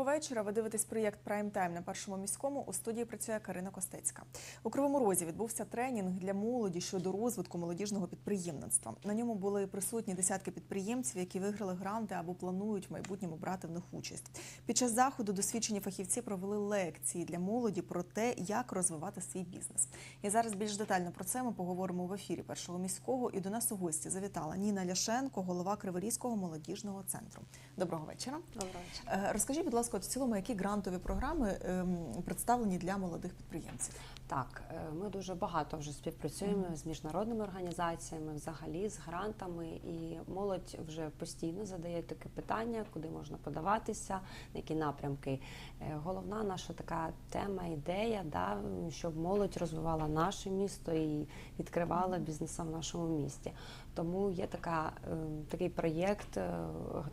Доброго вечора. Ви дивитесь проєкт Прайм Тайм на першому міському. У студії працює Карина Костецька. У Кривому Розі відбувся тренінг для молоді щодо розвитку молодіжного підприємництва. На ньому були присутні десятки підприємців, які виграли гранти або планують в майбутньому брати в них участь. Під час заходу досвідчені фахівці провели лекції для молоді про те, як розвивати свій бізнес. І зараз більш детально про це ми поговоримо в ефірі першого міського. І до нас у гості завітала Ніна Ляшенко, голова Криворізького молодіжного центру. Доброго вечора. Доброго вечора. Е, Розкажіть, будь ласка, от в цілому, які грантові програми ем, представлені для молодих підприємців? Так, е, ми дуже багато вже співпрацюємо з міжнародними організаціями, взагалі з грантами, і молодь вже постійно задає таке питання, куди можна подаватися, на які напрямки. Е, Головна наша така тема, ідея, да, щоб молодь розвивала наше місто і відкривала бізнеса в нашому місті. Тому є така, е, такий проєкт,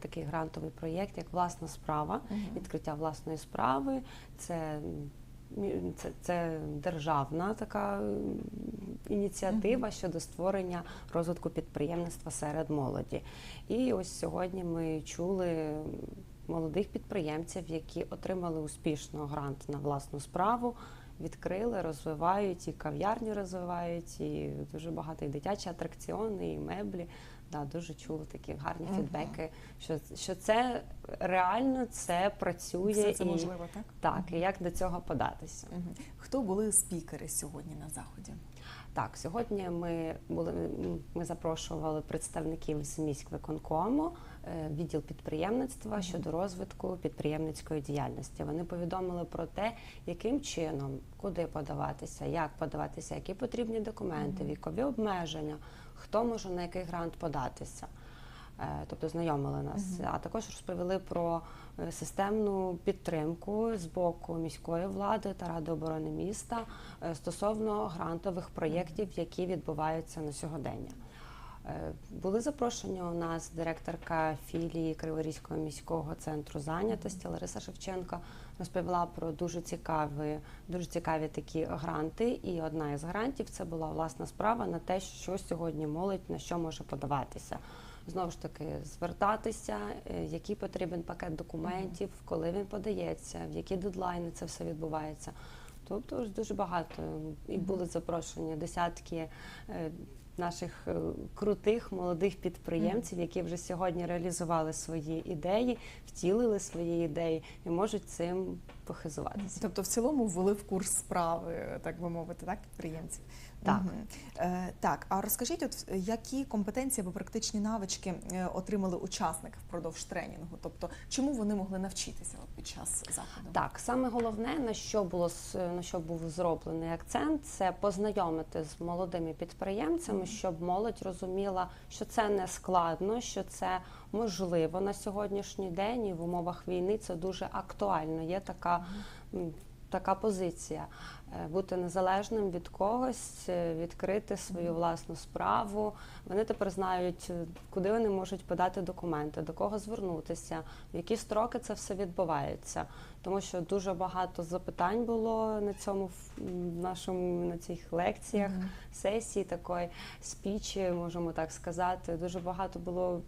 такий грантовий проєкт, як власна справа, відкриття власної справи. Це Це, це державна така ініціатива щодо створення розвитку підприємництва серед молоді. І ось сьогодні ми чули молодих підприємців, які отримали успішно грант на власну справу, відкрили, розвивають і кав'ярні розвивають, і дуже багато і дитячі атракціони, і меблі. Да, дуже чули такі гарні Мгм. фідбеки, що, що це реально це працює Все це і можливо, так? так, і як до цього податися? Мгм. Хто були спікери сьогодні на заході? Так, сьогодні ми були ми запрошували представників з міськвиконкому, е, відділ підприємництва щодо розвитку підприємницької діяльності. Вони повідомили про те, яким чином, куди подаватися, як подаватися, які потрібні документи, вікові обмеження, хто може на який грант податися. Е, Тобто знайомили нас, а також розповіли про е, системну підтримку з боку міської влади та ради оборони міста е, стосовно грантових проєктів, які відбуваються на сьогодення. Були запрошені у нас директорка філії Криворізького міського центру зайнятості Лариса Шевченко розповіла про дуже цікаві, дуже цікаві такі гранти. І одна із грантів це була власна справа на те, що сьогодні молодь на що може подаватися. Знову ж таки, звертатися, е, який потрібен пакет документів, коли він подається, в які дедлайни це все відбувається. Тобто ж дуже багато. І були запрошені десятки е, наших е, крутих молодих підприємців, які вже сьогодні реалізували свої ідеї, втілили свої ідеї і можуть цим похизуватися. Тобто, в цілому ввели в курс справи, так би мовити, так, підприємців? Так. Мгм. Е, так, а розкажіть, от які компетенції або практичні навички е, отримали учасники впродовж тренінгу? Тобто, чому вони могли навчитися під час заходу? Так, саме головне, на що було на що був зроблений акцент, це познайомити з молодими підприємцями, щоб молодь розуміла, що це не складно, що це можливо на сьогоднішній день і в умовах війни це дуже актуально. Є така. Така позиція Е, бути незалежним від когось, е, відкрити свою власну справу. Вони тепер знають, е, куди вони можуть подати документи, до кого звернутися, в які строки це все відбувається. Тому що дуже багато запитань було на цьому нашому на цих лекціях, сесії такої спічі, можемо так сказати. Дуже багато було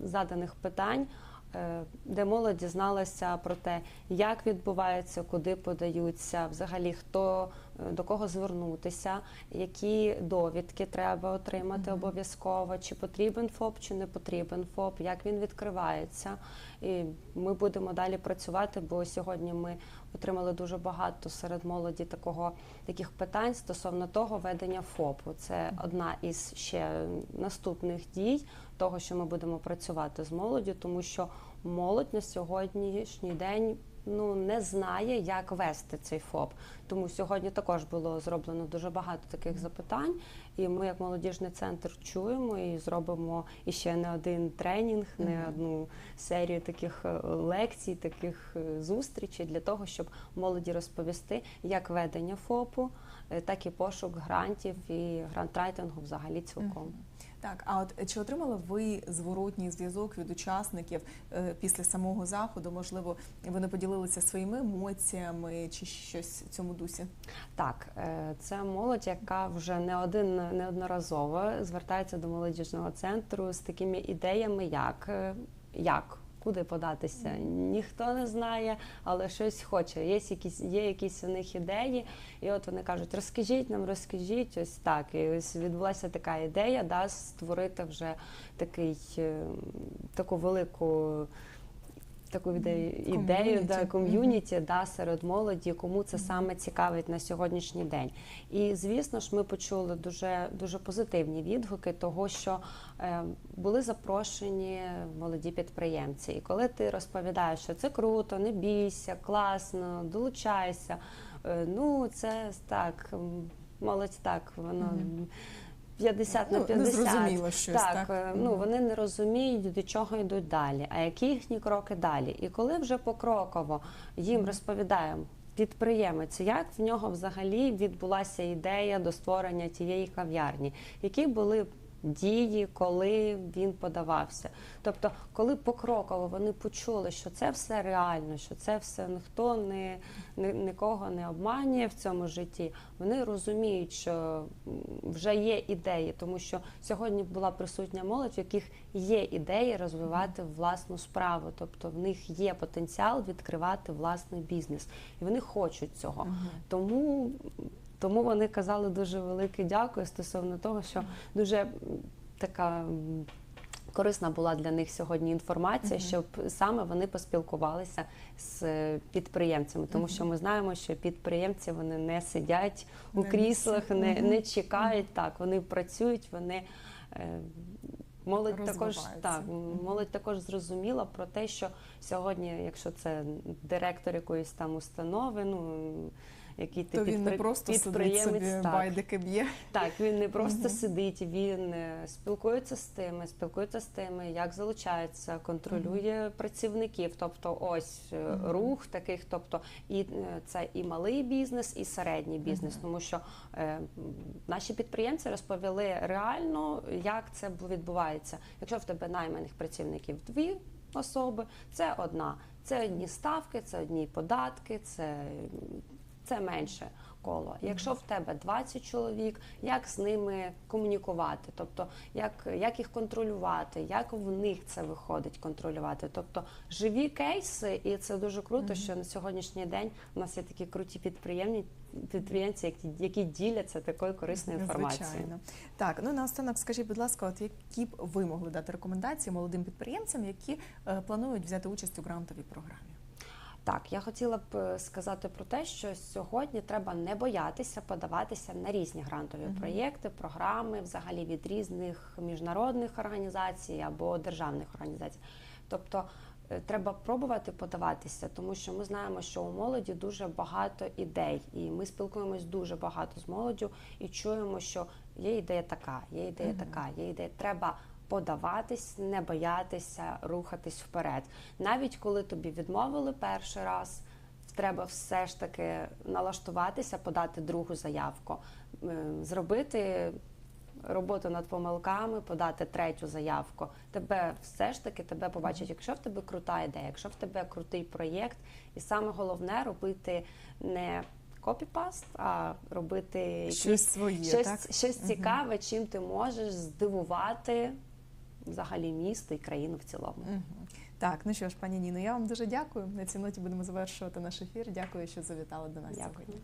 заданих питань. Е, Де молодь дізналася про те, як відбувається, куди подаються, взагалі хто до кого звернутися, які довідки треба отримати обов'язково, чи потрібен ФОП, чи не потрібен ФОП, як він відкривається. І ми будемо далі працювати, бо сьогодні ми отримали дуже багато серед молоді такого таких питань стосовно того ведення ФОПу. Це одна із ще наступних дій того, що ми будемо працювати з молоддю, тому що молодь на сьогоднішній день. Ну не знає, як вести цей ФОП. Тому сьогодні також було зроблено дуже багато таких запитань. І ми, як молодіжний центр, чуємо і зробимо іще не один тренінг, не одну серію таких е, лекцій, таких е, зустрічей для того, щоб молоді розповісти, як ведення ФОПу, е, так і пошук грантів і грантрайтингу взагалі цілком. Так, а от чи отримали ви зворотній зв'язок від учасників е, після самого заходу? Можливо, вони поділилися своїми емоціями чи щось в цьому дусі? Так, е, це молодь, яка вже не один неодноразово звертається до молодіжного центру з такими ідеями, як, е, як куди податися. Ніхто не знає, але щось хоче. Є якісь, є якісь у них ідеї, і от вони кажуть, розкажіть нам, розкажіть, ось так. І ось відбулася така ідея, да, створити вже такий, е, таку велику. Таку ідею, ідею да, Ком'юніті. да, серед молоді, кому це саме цікавить на сьогоднішній день. І звісно ж, ми почули дуже дуже позитивні відгуки того, що е, були запрошені молоді підприємці. І коли ти розповідаєш, що це круто, не бійся, класно, долучайся. е, ну це так, молодь так, воно. Мгм. 50 на Ну, не зрозуміло щось, так? так. Ну вони не розуміють, до чого йдуть далі, а які їхні кроки далі. І коли вже покроково їм розповідаємо. Підприємець, як в нього взагалі відбулася ідея до створення тієї кав'ярні, які були дії, коли він подавався. Тобто, коли покроково вони почули, що це все реально, що це все ніхто не, не нікого не обманює в цьому житті, вони розуміють, що вже є ідеї, тому що сьогодні була присутня молодь, в яких є ідеї розвивати власну справу, тобто в них є потенціал відкривати власний бізнес, і вони хочуть цього. Тому, тому вони казали дуже велике дякую стосовно того, що дуже така. Корисна була для них сьогодні інформація, Мгм. щоб саме вони поспілкувалися з підприємцями, тому Мгм. що ми знаємо, що підприємці вони не сидять у На кріслах, не, Мгм. не чекають. Так, вони працюють, вони е, молодь також так, молодь також зрозуміла про те, що сьогодні, якщо це директор якоїсь там установи, ну який ти То він не підпри- просто сидить підприємець, собі, так. байдики б'є. Так, він не просто Мгм. сидить, він е, спілкується з тими, спілкується з тими, як залучається, контролює працівників. Тобто, ось Мгм. рух таких, тобто і е, це і малий бізнес, і середній бізнес, Мгм. тому що е, наші підприємці розповіли реально, як це відбувається. Якщо в тебе найманих працівників дві особи, це одна. Це одні ставки, це одні податки, це, це менше коло. Якщо в тебе 20 чоловік, як з ними комунікувати? Тобто, як, як їх контролювати, як в них це виходить контролювати? Тобто живі кейси, і це дуже круто, Мгм. що на сьогоднішній день у нас є такі круті підприємні підприємці, які, які діляться такою корисною інформацією. Звичайно. Так, ну наостанок скажіть, будь ласка, от які б ви могли дати рекомендації молодим підприємцям, які е, планують взяти участь у грантовій програмі? Так, я хотіла б е, сказати про те, що сьогодні треба не боятися подаватися на різні грантові Мгм. проєкти, програми, взагалі від різних міжнародних організацій або державних організацій. Тобто е, треба пробувати подаватися, тому що ми знаємо, що у молоді дуже багато ідей, і ми спілкуємось дуже багато з молоддю і чуємо, що є ідея така, є ідея Мгм. така, є ідея. Треба подаватись, не боятися, рухатись вперед. Навіть коли тобі відмовили перший раз, треба все ж таки налаштуватися, подати другу заявку, зробити роботу над помилками, подати третю заявку. Тебе все ж таки тебе побачать, якщо в тебе крута ідея, якщо в тебе крутий проєкт, і саме головне робити не копіпаст, а робити якісь Щось своє, щось, так? щось цікаве, чим ти можеш здивувати взагалі місто і країну в цілому. Так, ну що ж, пані Ніно, я вам дуже дякую. На цій ноті будемо завершувати наш ефір. Дякую, що завітали до нас Дякую. сьогодні.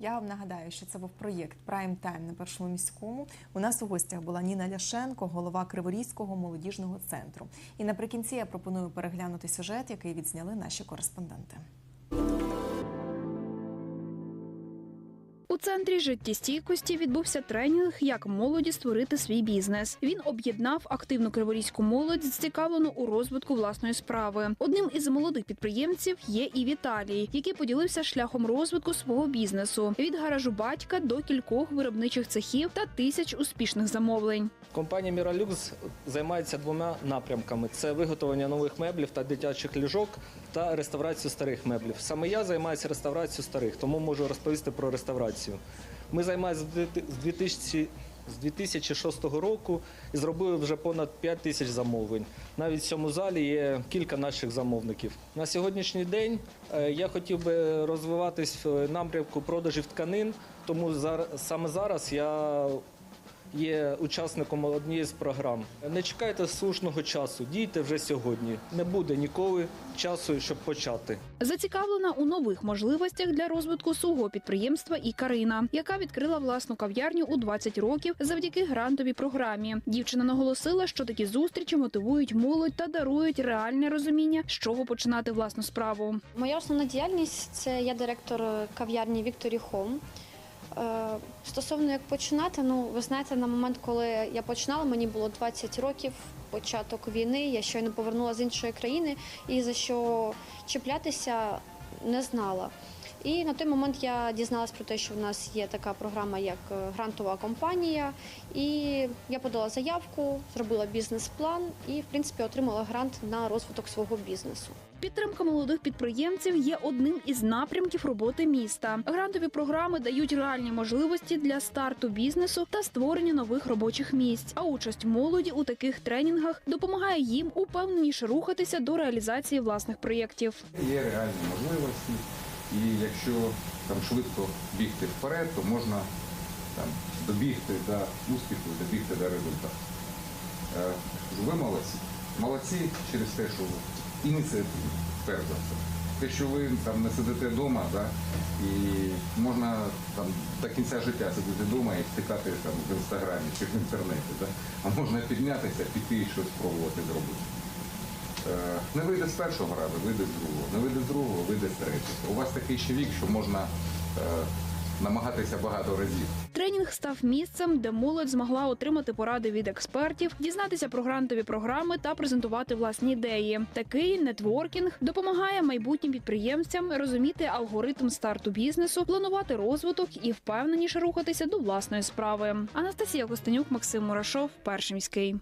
Я вам нагадаю, що це був проєкт Прайм Тайм на першому міському. У нас у гостях була Ніна Ляшенко, голова Криворізького молодіжного центру. І наприкінці я пропоную переглянути сюжет, який відзняли наші кореспонденти. Центрі життєстійкості відбувся тренінг, як молоді створити свій бізнес. Він об'єднав активну криворізьку молодь, зацікавлену у розвитку власної справи. Одним із молодих підприємців є і Віталій, який поділився шляхом розвитку свого бізнесу від гаражу батька до кількох виробничих цехів та тисяч успішних замовлень. Компанія Міралюкс займається двома напрямками: це виготовлення нових меблів та дитячих ліжок та реставрацію старих меблів. Саме я займаюся реставрацією старих, тому можу розповісти про реставрацію. Ми займаємося з 2000 з 2006 року і зробили вже понад 5 тисяч замовлень. Навіть в цьому залі є кілька наших замовників. На сьогоднішній день е, я хотів би розвиватись в напрямку продажів тканин, тому саме зараз я є учасником однієї з програм. Не чекайте слушного часу, дійте вже сьогодні. Не буде ніколи часу, щоб почати. Зацікавлена у нових можливостях для розвитку свого підприємства і Карина, яка відкрила власну кав'ярню у 20 років завдяки грантовій програмі. Дівчина наголосила, що такі зустрічі мотивують молодь та дарують реальне розуміння, з чого починати власну справу. Моя основна діяльність це я директор кав'ярні Вікторі Хом. Е, Стосовно як починати, ну ви знаєте, на момент, коли я починала, мені було 20 років, початок війни. Я щойно повернулася з іншої країни і за що чіплятися не знала. І на той момент я дізналась про те, що в нас є така програма, як е, грантова компанія. І я подала заявку, зробила бізнес-план і, в принципі, отримала грант на розвиток свого бізнесу. Підтримка молодих підприємців є одним із напрямків роботи міста. Грантові програми дають реальні можливості для старту бізнесу та створення нових робочих місць. А участь молоді у таких тренінгах допомагає їм упевненіше рухатися до реалізації власних проєктів. Є реальні можливості, і якщо там швидко бігти вперед, то можна там, добігти до успіху, добігти до результату. Е, Ви молодці. Молодці через те, що ви ініціативні, перш за все. Те, що ви там не сидите вдома, да, і можна там до кінця життя сидіти вдома і втикати там в інстаграмі чи в інтернеті, да, а можна піднятися, піти і щось спробувати зробити. Е, Не вийде з першого разу, вийде з другого. Не вийде з другого, вийде з третього. У вас такий ще вік, що можна е, намагатися багато разів. Тренінг став місцем, де молодь змогла отримати поради від експертів, дізнатися про грантові програми та презентувати власні ідеї. Такий нетворкінг допомагає майбутнім підприємцям розуміти алгоритм старту бізнесу, планувати розвиток і впевненіше рухатися до власної справи. Анастасія Костенюк, Максим Мурашов, перший міський.